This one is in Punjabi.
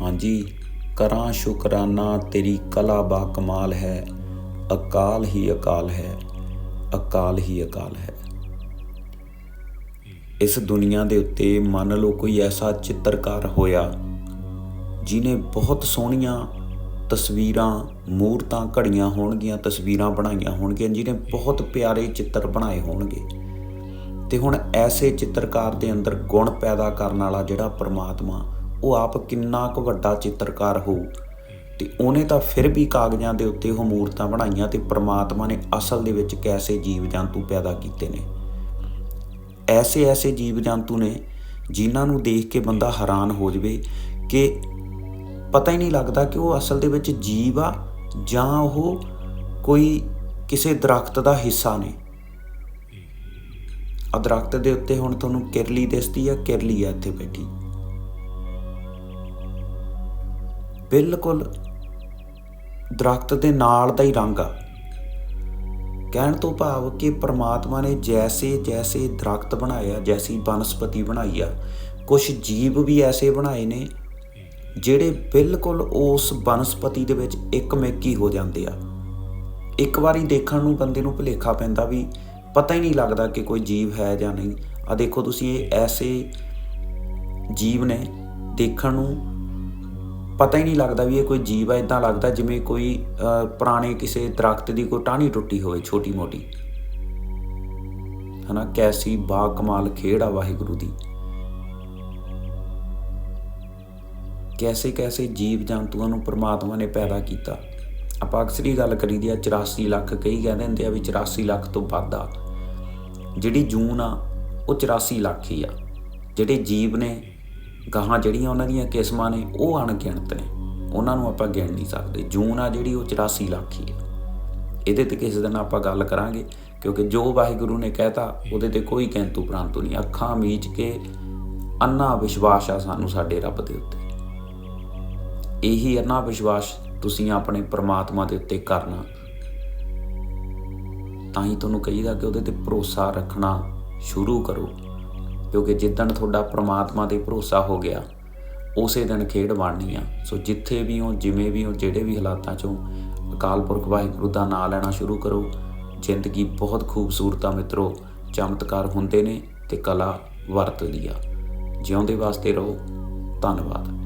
ਹਾਂਜੀ, ਕਰਾਂ ਸ਼ੁਕਰਾਨਾ, ਤੇਰੀ ਕਲਾ ਬਾ ਕਮਾਲ ਹੈ, ਅਕਾਲ ਹੀ ਅਕਾਲ ਹੈ, ਅਕਾਲ ਹੀ ਅਕਾਲ ਹੈ। ਇਸ ਦੁਨੀਆ ਦੇ ਉੱਤੇ ਮੰਨ ਲਓ ਕੋਈ ਐਸਾ ਚਿੱਤਰਕਾਰ ਹੋਇਆ ਜਿਨੇ ਬਹੁਤ ਸੋਹਣੀਆਂ ਤਸਵੀਰਾਂ, ਮੂਰਤਾਂ ਘੜੀਆਂ ਹੋਣਗੀਆਂ, ਤਸਵੀਰਾਂ ਬਣਾਈਆਂ ਹੋਣਗੀਆਂ, ਜਿਹਨੇ ਬਹੁਤ ਪਿਆਰੇ ਚਿੱਤਰ ਬਣਾਏ ਹੋਣਗੇ। ਤੇ ਹੁਣ ਐਸੇ ਚਿੱਤਰਕਾਰ ਦੇ ਅੰਦਰ ਗੁਣ ਪੈਦਾ ਕਰਨ ਵਾਲਾ ਜਿਹੜਾ ਪਰਮਾਤਮਾ ਉਹ ਆਪ ਕਿੰਨਾ ਕੁ ਵੱਡਾ ਚਿੱਤਰਕਾਰ ਹੋਊ ਤੇ ਉਹਨੇ ਤਾਂ ਫਿਰ ਵੀ ਕਾਗਜ਼ਾਂ ਦੇ ਉੱਤੇ ਉਹ ਮੂਰਤਾਂ ਬਣਾਈਆਂ ਤੇ ਪ੍ਰਮਾਤਮਾ ਨੇ ਅਸਲ ਦੇ ਵਿੱਚ ਕੈਸੇ ਜੀਵ ਜੰਤੂ ਪੈਦਾ ਕੀਤੇ ਨੇ। ਐਸੇ ਐਸੇ ਜੀਵ ਜੰਤੂ ਨੇ ਜਿਨ੍ਹਾਂ ਨੂੰ ਦੇਖ ਕੇ ਬੰਦਾ ਹੈਰਾਨ ਹੋ ਜਵੇ ਕਿ ਪਤਾ ਹੀ ਨਹੀਂ ਲੱਗਦਾ ਕਿ ਉਹ ਅਸਲ ਦੇ ਵਿੱਚ ਜੀਵ ਆ ਜਾਂ ਉਹ ਕੋਈ ਕਿਸੇ ਦਰਖਤ ਦਾ ਹਿੱਸਾ ਨੇ। ਆ ਦਰਖਤ ਦੇ ਉੱਤੇ ਹੁਣ ਤੁਹਾਨੂੰ ਕਿਰਲੀ ਦਿਸਦੀ ਆ, ਕਿਰਲੀ ਆ ਇੱਥੇ ਬੈਠੀ। ਬਿਲਕੁਲ ਦਰਖਤ ਦੇ ਨਾਲ ਦਾ ਹੀ ਰੰਗ ਆ। ਕਹਿਣ ਤੋਂ ਭਾਵ ਕਿ ਪ੍ਰਮਾਤਮਾ ਨੇ ਜੈਸੇ ਜੈਸੇ ਦਰਖਤ ਬਣਾਇਆ ਜੈਸੀ ਬਨਸਪਤੀ ਬਣਾਈ ਆ ਕੁਝ ਜੀਵ ਵੀ ਐਸੇ ਬਣਾਏ ਨੇ ਜਿਹੜੇ ਬਿਲਕੁਲ ਉਸ ਬਨਸਪਤੀ ਦੇ ਵਿੱਚ ਇੱਕ ਮਿੱਕੀ ਹੋ ਜਾਂਦੇ ਆ। ਇੱਕ ਵਾਰੀ ਦੇਖਣ ਨੂੰ ਬੰਦੇ ਨੂੰ ਭੁਲੇਖਾ ਪੈਂਦਾ ਵੀ ਪਤਾ ਹੀ ਨਹੀਂ ਲੱਗਦਾ ਕਿ ਕੋਈ ਜੀਵ ਹੈ ਜਾਂ ਨਹੀਂ। ਆ ਦੇਖੋ ਤੁਸੀਂ, ਇਹ ਐਸੇ ਜੀਵ ਨੇ ਦੇਖਣ ਨੂੰ ਪਤਾ ਹੀ ਨਹੀਂ ਲੱਗਦਾ ਵੀ ਇਹ ਕੋਈ ਜੀਵ ਹੈ ਇਦਾਂ ਲੱਗਦਾ ਜਿਵੇਂ ਕੋਈ ਪੁਰਾਣੇ ਕਿਸੇ ਦਰਖਤ ਦੀ ਕੋਈ ਟਾਹਣੀ ਟੁੱਟੀ ਹੋਵੇ, ਛੋਟੀ ਮੋਟੀ। ਹਨਾ, ਕੈਸੀ ਬਾ ਕਮਾਲ ਖੇਡ ਆ ਵਾਹਿਗੁਰੂ ਦੀ। ਕੈਸੇ ਕੈਸੇ ਜੀਵ ਜੰਤੂਆਂ ਨੂੰ ਪ੍ਰਮਾਤਮਾ ਨੇ ਪੈਦਾ ਕੀਤਾ। ਆਪਾਂ ਅਕਸਰ ਹੀ ਗੱਲ ਕਰੀਦੀ ਆ 84 ਲੱਖ ਕਈ ਕਹਿੰਦੇ ਹੁੰਦੇ ਆ ਵੀ 84 ਲੱਖ ਤੋਂ ਵੱਧ ਆ। ਜਿਹੜੀ ਜੂਨ ਆ, ਉਹ 84 ਲੱਖ ਹੀ ਆ। ਜਿਹੜੇ ਜੀਵ ਨੇ ਗਾਹਾਂ ਜਿਹੜੀਆਂ ਉਹਨਾਂ ਦੀਆਂ ਕਿਸਮਾਂ ਨੇ, ਉਹ ਅਣਗਿਣਤ ਨੇ। ਉਹਨਾਂ ਨੂੰ ਆਪਾਂ ਗਿਣ ਨਹੀਂ ਸਕਦੇ। ਜੂਨ ਆ ਜਿਹੜੀ, ਉਹ 84 ਲੱਖ ਹੀ ਆ। ਇਹਦੇ ਤੇ ਕਿਸੇ ਦਿਨ ਆਪਾਂ ਗੱਲ ਕਰਾਂਗੇ, ਕਿਉਂਕਿ ਜੋ ਵਾਹਿਗੁਰੂ ਨੇ ਕਹਿਤਾ, ਉਹਦੇ ਤੇ ਕੋਈ ਕੈਂਤੂ ਪ੍ਰੰਤੂ ਨਹੀਂ। ਅੱਖਾਂ ਮੀਚ ਕੇ ਅੰਨਾ ਵਿਸ਼ਵਾਸ ਆ ਸਾਨੂੰ ਸਾਡੇ ਰੱਬ ਦੇ ਉੱਤੇ। ਇਹੀ ਅੰਨਾ ਵਿਸ਼ਵਾਸ ਤੁਸੀਂ ਆਪਣੇ ਪ੍ਰਮਾਤਮਾ ਦੇ ਉੱਤੇ ਕਰਨਾ। ਤਾਂ ਹੀ ਤੁਹਾਨੂੰ ਕਹੀਦਾ ਕਿ ਉਹਦੇ ਤੇ ਭਰੋਸਾ ਰੱਖਣਾ ਸ਼ੁਰੂ ਕਰੋ। ਕਿਉਂਕਿ ਜਿੱਦਣ ਤੁਹਾਡਾ ਪ੍ਰਮਾਤਮਾ ਤੇ ਭਰੋਸਾ ਹੋ ਗਿਆ, ਉਸੇ ਦਿਨ ਖੇਡ ਬਣਨੀ ਆ। ਸੋ ਜਿੱਥੇ ਵੀ ਹੋ, ਜਿਵੇਂ ਵੀ ਹੋ, ਜਿਹੜੇ ਵੀ ਹਾਲਾਤਾਂ ਚੋਂ ਅਕਾਲ ਪੁਰਖ ਵਾਹਿਗੁਰੂ ਦਾ ਨਾਮ ਲੈਣਾ ਸ਼ੁਰੂ ਕਰੋ। ਜ਼ਿੰਦਗੀ ਬਹੁਤ ਖੂਬਸੂਰਤ ਆ ਮਿੱਤਰੋ, ਚਮਤਕਾਰ ਹੁੰਦੇ ਨੇ ਤੇ ਕਲਾ ਵਰਤਦੀ ਆ। ਜਿਉਂਦੇ ਵਾਸਤੇ ਰਹੋ। ਧੰਨਵਾਦ।